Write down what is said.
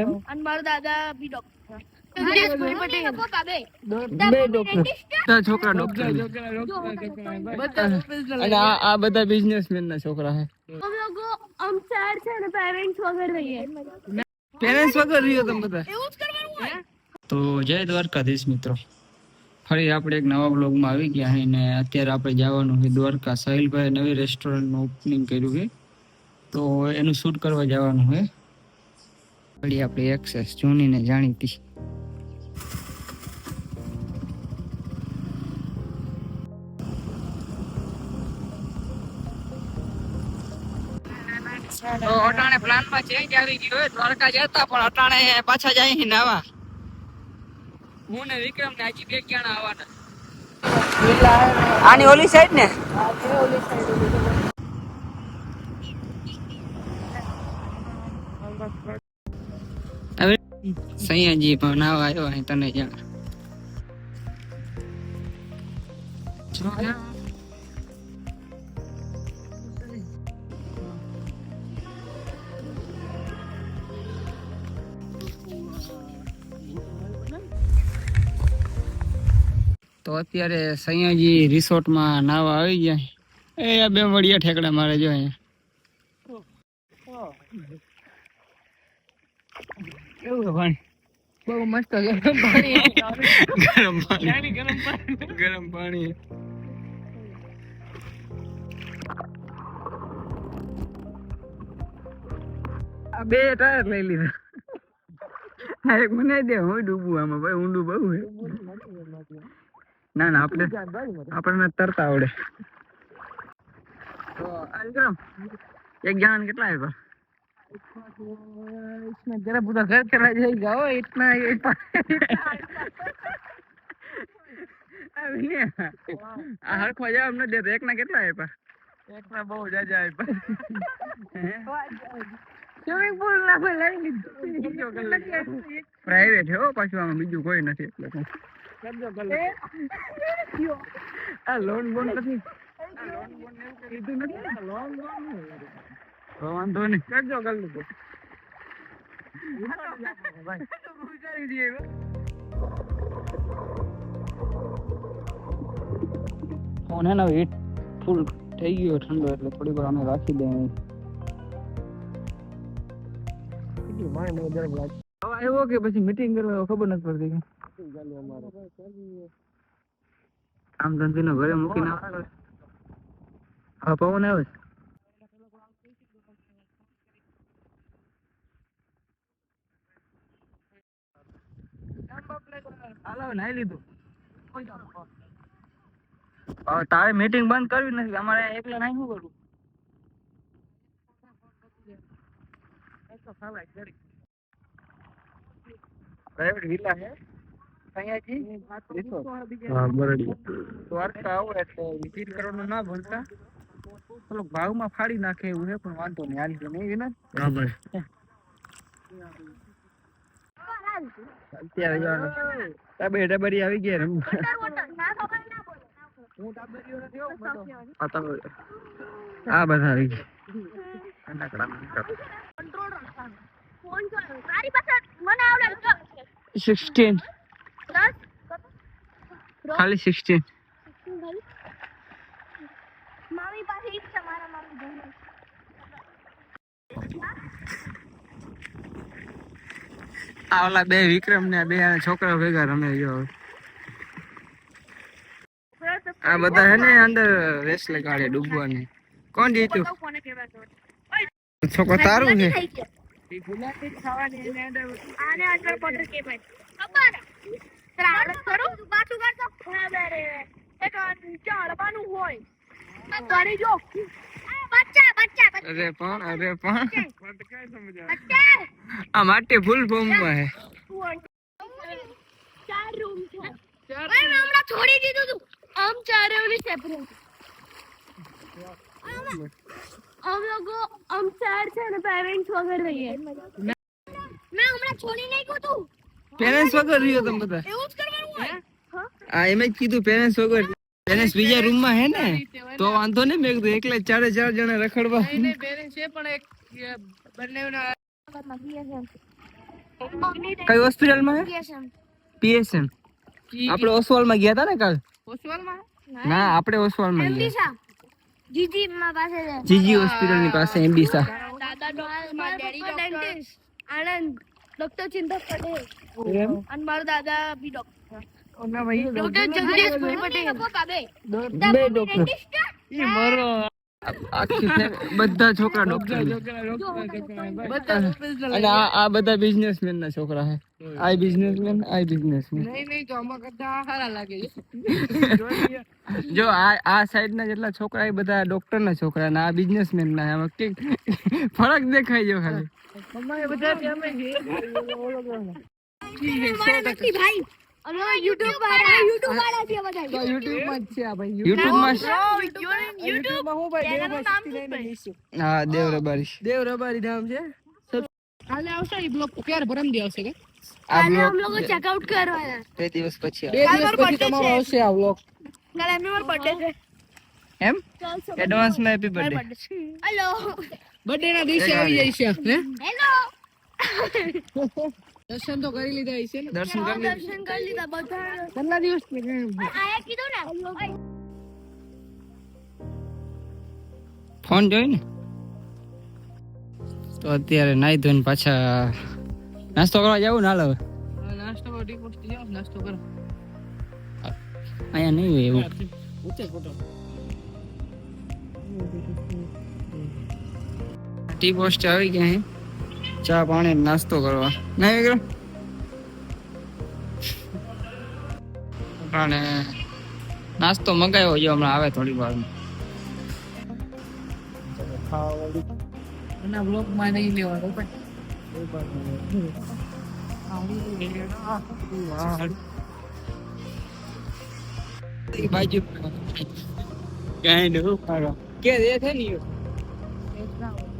અને મારો દાદા બી ડોક્ટર છોકરા ડોક્ટર આ આ બધા બિઝનેસમેન ના છોકરા ને પેરેન્ટ્સ વગર રહીએ. પેરેન્ટ્સ વગર રહ્યો તમે બધા. એવું જ કરવાનું હોય? તો જય દ્વારકાધીશ મિત્રો. ફરી આપણે એક નવા બ્લોગમાં આવી ગયા અને ને અત્યારે આપણે જવાનું છે દ્વારકા. સાહિલભાઈ નવી રેસ્ટોરન્ટનું ઓપનિંગ કર્યું છે તો એનું શૂટ કરવા જવાનું છે વળી આપણી એક્સેસ જૂની જાણીતી પ્લાનમાં ચેન્જ આવી ગયો પણ અટાણે પાછા જાય છે નાવા હું ને વિક્રમ ને ક્યાં આવવાના. આની ઓલી સાઈડ ને? સૈયાજી પણ નાવા આવ્યો અહીં તને જ્યાં તો અત્યારે સૈયાજી રિસોર્ટમાં નાવા આવી ગયા એ બે વડિયા ઠેકડા મારે જો અહીંયા. કેવું છે પાણી બહુ મસ્ત ગરમ પાણી ગરમ પાણી. ગરમ પાણી. ગરમ પાણી. આ બે ટાયર લઈ લીધા. આ એક મને દે હું ડૂબું આમાં. ભાઈ ઊંડું બહુ ના ના આપણે આપણને તરતા આવડે. તો આ એક જણાને કેટલા આપ્યા? इसमें जरा पूरा घर चला जाएगा ओ इतना ये આ હરખો જવાબ ન દેતો એકના કેટલા આપ્યા એકના બહુ જાજા આપ્યા સ્વિમિંગ પુલ ના પર લઈ લીધું પ્રાઇવેટ છે હો પાછું આમાં બીજું કોઈ નથી એટલે કહું. આ લોન બોન નથી આ લોન બોન એવું કઈ લીધું નથી લોન બોન તો વાંધો નહીં. કરજો દઈએ ફોન હે ને હીટ ફૂલ થઈ ગયો ઠંડો એટલે થોડી વાર અમે રાખી હવે આવ્યો કે પછી મીટિંગ કરવા ખબર નથી પડતી કામ ધંધી નો ઘરે આવે હા પવન આવે છે. હાલો નાઈ લીધું. હવે તારે મીટિંગ બંધ કરવી નથી અમારે એકલા નાઈ શું કરવું પ્રાઇવેટ વિલા છે? ના ભૂલતા. પેલો ભાવમાં ફાડી નાખે એવું છે પણ વાંધો નહીં હાલ નહીં વિના અત્યારે જવાનું આવી ગયા રમવા આ બધા આવી ગયા. સિક્સટીન ખાલી સિક્સટીન મામી પાસે છે મારા મામી જોઈને આ ઓલા બે વિક્રમ ને બે છોકરા ભેગા રમે ગયો આ બધા હે ને અંદર રેસ લગાડે ડૂબવાની. કોણ જીત્યું? છોકરો તારું છે? ચાળવાનું હોય કરી જો બચ્ચા બચ્ચા અરે પણ અરે પણ બચ્ચા આ માટી ફૂલ ફોર્મમાં હે ચાર રૂમ છે ઓય મેં હમણાં છોડી દીધું તું આમ ચારે ઓલી સેપરેટ અમે લોકો આમ ચાર છે ને પેરેન્ટ્સ વગર રહીએ મેં હમણાં છોડી નાખ્યું તું પેરેન્ટ્સ વગર રહ્યો તમે બધા એવું જ કરવાનું હોય હા આ એમ જ કીધું પેરેન્ટ્સ વગર પેરેન્ટ્સ બીજા રૂમમાં હે ને? તો વાંધો નહીં મેં કીધું એકલા ચારે ચાર જણા રખડવા. કઈ હોસ્પિટલમાં. પીએસએમ. આપણે ઓસવાલમાં ગયા હતા ને કાલ? હોસ્પિટલમાં ના. આપણે ઓસવાલમાં ગયા જીજી માં પાસે છે. જીજી હોસ્પિટલની પાસે એમબી આનંદ ડોક્ટર ચિંતક પટેલ. અને મારો દાદા બી ડોક્ટર ડોક્ટર આખી બધા છોકરા ડોક્ટર. અને આ આ બધા બિઝનેસમેન ના છોકરા છે આ બિઝનેસમેન આ બિઝનેસમેન નહીં નહીં તો આમાં કરતા સારા લાગે જો આ આ સાઈડ ના જેટલા છોકરા એ બધા ડોક્ટર ના છોકરા ને આ બિઝનેસમેન ના કંઈક ફરક દેખાય જો ખાલી. બધા ભાઈ. અમે YouTube દેવ રબારી છે કાલે આવશે એ બ્લોગ ક્યારે ચેક આઉટ કરવાના. બે દિવસ પછી બે દિવસ આવશે એમ? એડવાન્સમાં હેપી ના દિવસે આવી જઈશ હેલો દર્શન તો કરી લીધા હશે ને. દર્શન કરી લીધું? દર્શન કરી લીધા બધા કેટલા દિવસ આયા કીધું ને. ફોન જોઈ ને? તો અત્યારે નાઈ ધોઈને પાછા નાસ્તો કરવા જવું ના હાલ હવે? નાસ્તો કરો ટી પોસ્ટ જાવ નાસ્તો કરો. અહીંયા નહીં હોય એવું. ઉતે ફોટો. ટી પોસ્ટ આવી ગયા અહીં ચા પાણી નાસ્તો કરવા. નહીં વિક્રમ? અને નાસ્તો મગાવ્યો છે હમણાં આવે થોડી વાર. અને બ્લોક નહીં લેવાનો બાજુ કઈ નહીં કે દેખે નહીં ને